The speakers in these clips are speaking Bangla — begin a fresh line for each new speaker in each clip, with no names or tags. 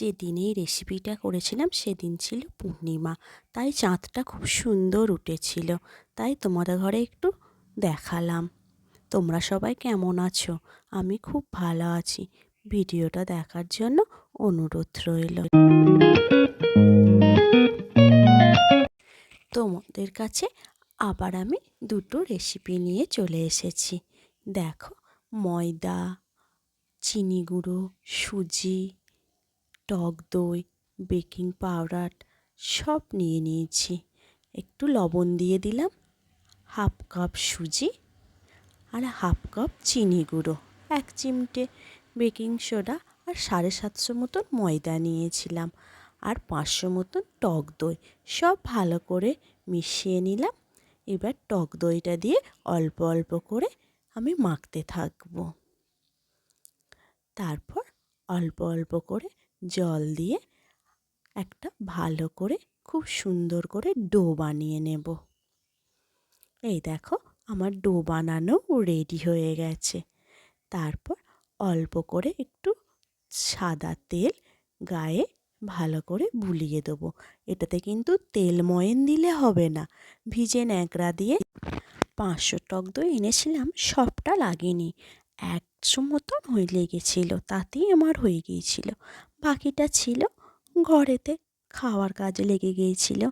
যেদিন এই রেসিপিটা করেছিলাম সেদিন ছিল পূর্ণিমা। তাই চাঁদটা খুব সুন্দর উঠেছিল। তাই তোমাদের ঘরে একটু দেখালাম। তোমরা সবাই কেমন আছো? আমি খুব ভালো আছি। ভিডিওটা দেখার জন্য অনুরোধ রইল। তোমাদের কাছে আবার আমি দুটো রেসিপি নিয়ে চলে এসেছি। দেখো, ময়দা, চিনি গুঁড়ো, সুজি টক দই, বেকিং পাউডার, সব নিয়ে নিয়েছি। একটু লবণ দিয়ে দিলাম, হাফ কাপ সুজি আর হাফ কাপ চিনি গুঁড়ো, এক চিমটে বেকিং সোডা আর সাড়ে সাতশো মতন ময়দা নিয়েছিলাম আর পাঁচশো মতন টক দই, সব ভালো করে মিশিয়ে নিলাম। এবার টক দইটা দিয়ে অল্প অল্প করে আমি মাখতে থাকব। তারপর অল্প অল্প করে জল দিয়ে একটা ভালো করে, খুব সুন্দর করে ডো বানিয়ে নেব। এই দেখো, আমার ডো বানানো রেডি হয়ে গেছে। তারপর অল্প করে একটু সাদা তেল গায়ে ভালো করে বুলিয়ে দেবো। এটাতে কিন্তু তেল ময়েন দিলে হবে না। ভিজে ন্যাকড়া দিয়ে পাঁচশো টক দই এনেছিলাম, সবটা লাগেনি। একশো মতন হয়ে লেগেছিলো, তাতেই আমার হয়ে গিয়েছিল। বাকিটা ছিল, ঘরেতে খাওয়ার কাজে লেগে গিয়েছিল।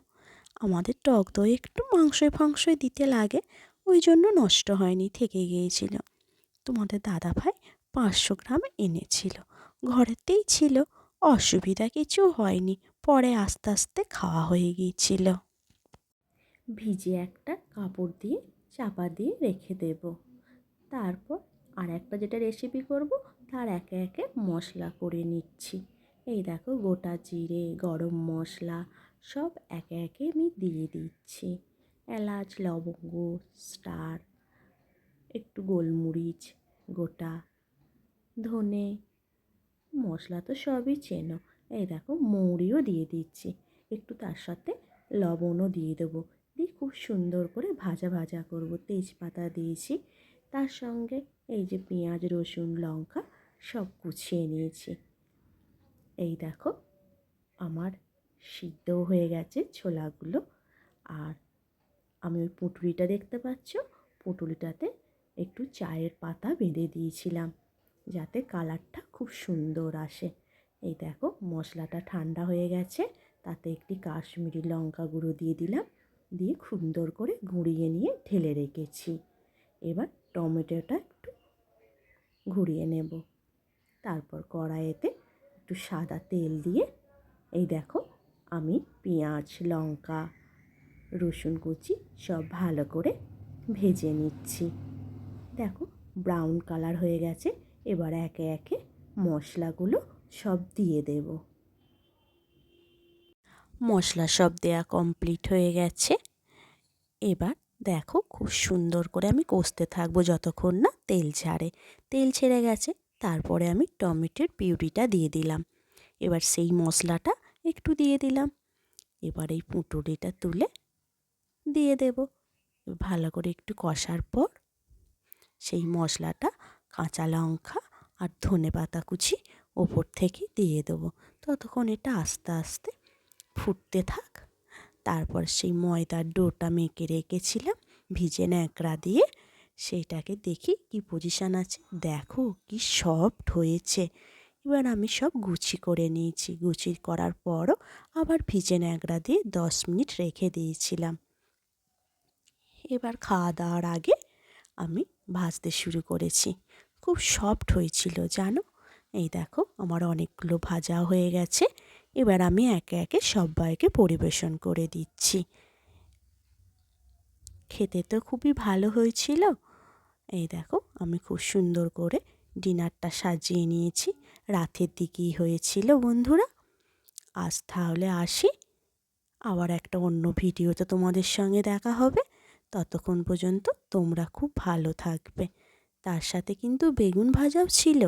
আমাদের টক দই একটু মাংসয় ফাংসয় দিতে লাগে, ওই জন্য নষ্ট হয়নি, থেকে গিয়েছিল। তোমাদের দাদা ভাই পাঁচশো গ্রাম এনেছিল। ঘরেতেই ছিল, অসুবিধা কিছু হয়নি, পরে আস্তে আস্তে খাওয়া হয়ে গিয়েছিল। ভিজে একটা কাপড় দিয়ে চাপা দিয়ে রেখে দেব। তারপর আর একটা যেটা রেসিপি করব, তার একে একে মশলা করে নিচ্ছি। এই দেখো গোটা জিরে, গরম মশলা সব একে একে আমি দিয়ে দিচ্ছি। এলাচ, লবঙ্গ, স্টার, একটু গোলমরিচ, গোটা, ধনে, মশলা তো সবই চেনো। এই দেখো মৌরিও দিয়ে দিচ্ছি। একটু তার সাথে লবণও দিয়ে দেবো। দিয়ে খুব সুন্দর করে ভাজা ভাজা করব। তেজপাতা দিয়েছি। তার সঙ্গে এই যে পেঁয়াজ, রসুন, লঙ্কা সব কুচিয়ে নিয়েছি। এই দেখো, আমার সিদ্ধও হয়ে গেছে ছোলাগুলো। আর আমি ওই পুঁটুলিটা দেখতে পাচ্ছ? পুঁটুলিটাতে একটু চায়ের পাতা বেঁধে দিয়েছিলাম, যাতে কালারটা খুব সুন্দর আসে। এই দেখো, মশলাটা ঠান্ডা হয়ে গেছে, তাতে একটি কাশ্মীরি লঙ্কা গুঁড়ো দিয়ে দিলাম, দিয়ে সুন্দর করে গুঁড়িয়ে নিয়ে ঢেলে রেখেছি। এবার টমেটোটা একটু ঘুরিয়ে নেব। তারপর কড়াইয়েতে একটু সাদা তেল দিয়ে, এই দেখো আমি পেঁয়াজ, লঙ্কা, রসুন কুচি সব ভালো করে ভেজে নিচ্ছি। দেখো ব্রাউন কালার হয়ে গেছে, এবার একে একে মশলাগুলো সব দিয়ে দেব। মশলা সব দেয়া কমপ্লিট হয়ে গেছে। এবার দেখো খুব সুন্দর করে আমি কষতে থাকব যতক্ষণ না তেল ছাড়ে তেল ছেড়ে গেছে তারপরে আমি টমেটোর পিউরিটা দিয়ে দিলাম। এবার সেই মশলাটা একটু দিয়ে দিলাম। এবার এই পুঁটুলিটা তুলে দিয়ে দেব। ভালো করে একটু কষার পর সেই মশলাটা কাঁচা লঙ্কা আর ধনে পাতা কুচি ওপর থেকে দিয়ে দেবো। ততক্ষণ এটা আস্তে আস্তে ফুটতে থাক। তারপর সেই ময়দার ডোটা মেখে রেখেছিলাম। ভিজে ন্যাকড়া দিয়ে সেইটাকে দেখি কি পজিশান আছে। দেখো কি সফট হয়েছে। এবার আমি সব গুছি করে নিয়েছি। গুছি করার পরও আবার ভিজে ন্যাকড়া দিয়ে দশ মিনিট রেখে দিয়েছিলাম। এবার খাওয়া দাওয়ার আগে আমি ভাজতে শুরু করেছি। খুব সফট হয়েছিল, জানো? এই দেখো, আমার অনেকগুলো ভাজা হয়ে গেছে। এবার আমি একে একে সবাইকে পরিবেশন করে দিচ্ছি। খেতে তো খুবই ভালো হয়েছিল। এই দেখো, আমি খুব সুন্দর করে ডিনারটা সাজিয়ে নিয়েছি। রাতের দিকেই হয়েছিল বন্ধুরা। আজ তাহলে আসি। আবার একটা অন্য ভিডিওতে তোমাদের সঙ্গে দেখা হবে। ততক্ষণ পর্যন্ত তোমরা খুব ভালো থাকবে। তার সাথে কিন্তু বেগুন ভাজাও ছিল।